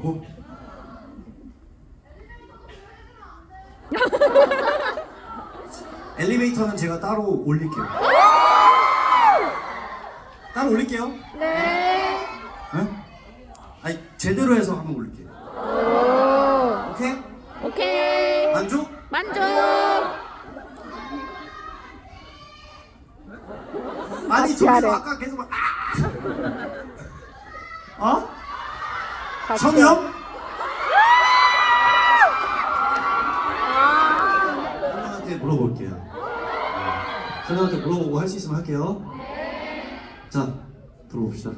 거고. 엘리베이터는 제가 따로 올릴게요. 따로 올릴게요. 네. 네? 아니 제대로 해서 한번 올릴게요. 오. 오케이? 오케이. 만족? 만족. 아니 저기서. 아까 계속 막 아! 어? 성형? 선생한테 물어볼게요. 네. 선생한테 물어보고 할 수 있으면 할게요. 자, 들어봅시다.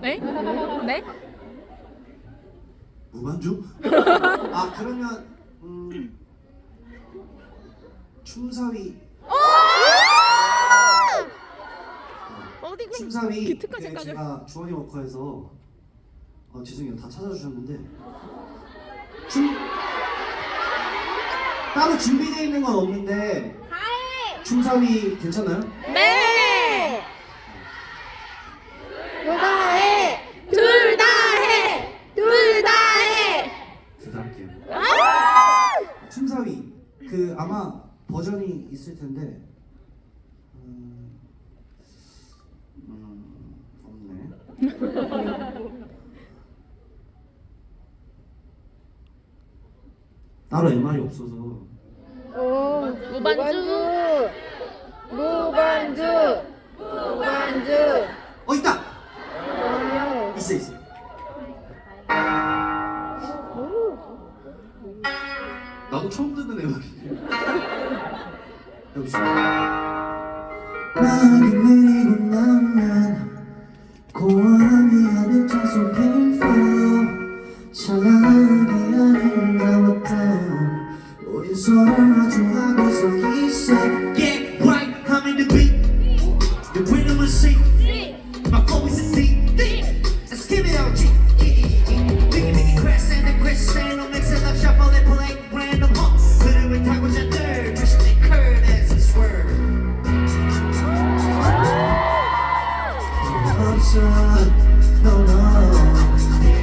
네? 네? 무반주? 아 그러면 음, 춤사위 춤사위 기특한 그 생각을. 제가 주원이 워커에서 어, 죄송해요 다 찾아주셨는데 춤 따로 준비되어 있는 건 없는데 춤사위 괜찮아요? 네. 누가 해? 둘 다 해. 둘 다 해. 둘다 할게요 춤사위 그 아마 버전이 있을 텐데 음, 음 없네 따로 MR이 없어서 오. 무반주. 무반주. 무반주. 어 있다 오. 있어 있어 나도 처음 듣는 MR이네 여기 있어 막이 내리고 나 서로 마주하고서 He said Get right, I'm in the beat The rhythm is sick My flow is a deep Let's give it out G Biggie biggie crescent and crescent No mix it up shuffle and play random huh 흐름을 타고자 늘 Twist it curve as a swerve 없어 no no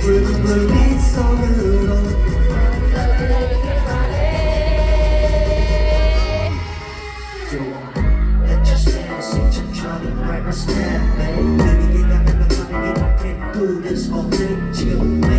붉은 불빛 속으로 step back. Let me get down in my body, get back and do this all day. 지금.